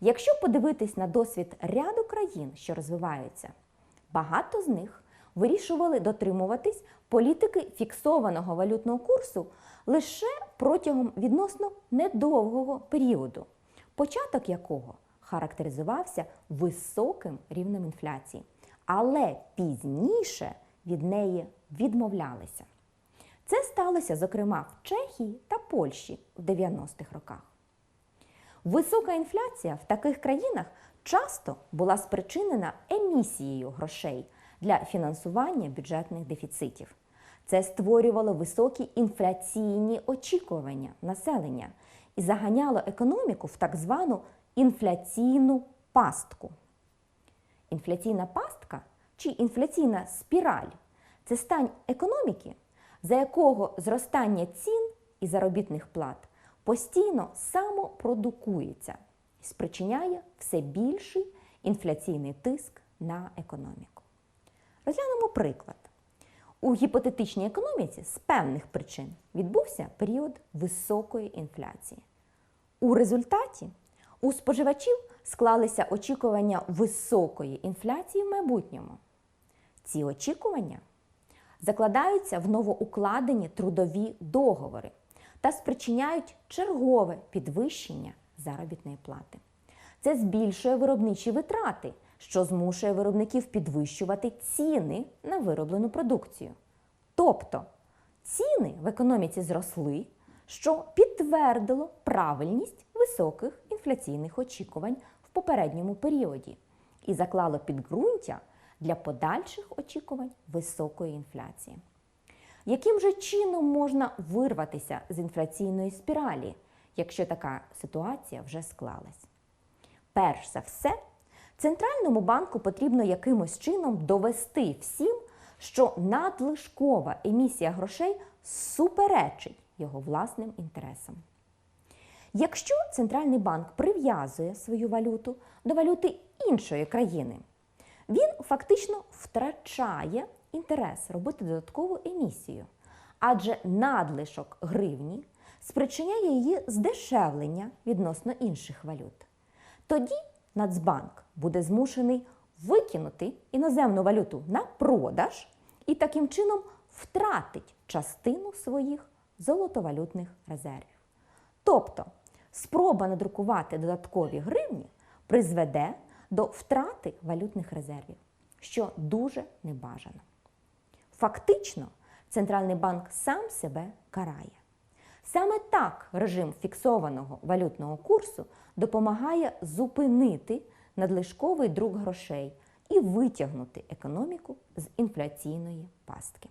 Якщо подивитись на досвід ряду країн, що розвиваються, багато з них вирішували дотримуватись політики фіксованого валютного курсу лише протягом відносно недовгого періоду, початок якого характеризувався високим рівнем інфляції, але пізніше від неї відмовлялися. Це сталося, зокрема, в Чехії та Польщі в 90-х роках. Висока інфляція в таких країнах часто була спричинена емісією грошей для фінансування бюджетних дефіцитів. Це створювало високі інфляційні очікування населення і заганяло економіку в так звану інфляційну пастку. Інфляційна пастка чи інфляційна спіраль це стан економіки, за якого зростання цін і заробітних плат постійно самопродукується і спричиняє все більший інфляційний тиск на економіку. Розглянемо приклад. У гіпотетичній економіці з певних причин відбувся період високої інфляції. У результаті у споживачів склалися очікування високої інфляції в майбутньому. Ці очікування закладаються в новоукладені трудові договори та спричиняють чергове підвищення заробітної плати. Це збільшує виробничі витрати, що змушує виробників підвищувати ціни на вироблену продукцію. Тобто ціни в економіці зросли, що підтвердило правильність високих інфляційних очікувань в попередньому періоді і заклало підґрунтя для подальших очікувань високої інфляції. Яким же чином можна вирватися з інфляційної спіралі, якщо така ситуація вже склалась? Перш за все, центральному банку потрібно якимось чином довести всім, що надлишкова емісія грошей суперечить його власним інтересам. Якщо центральний банк прив'язує свою валюту до валюти іншої країни, він фактично втрачає інтерес робити додаткову емісію, адже надлишок гривні спричиняє її здешевлення відносно інших валют. Тоді Нацбанк буде змушений викинути іноземну валюту на продаж і таким чином втратить частину своїх золотовалютних резервів. Тобто спроба надрукувати додаткові гривні призведе до втрати валютних резервів, що дуже небажано. Фактично, центральний банк сам себе карає. Саме так режим фіксованого валютного курсу допомагає зупинити надлишковий друк грошей і витягнути економіку з інфляційної пастки.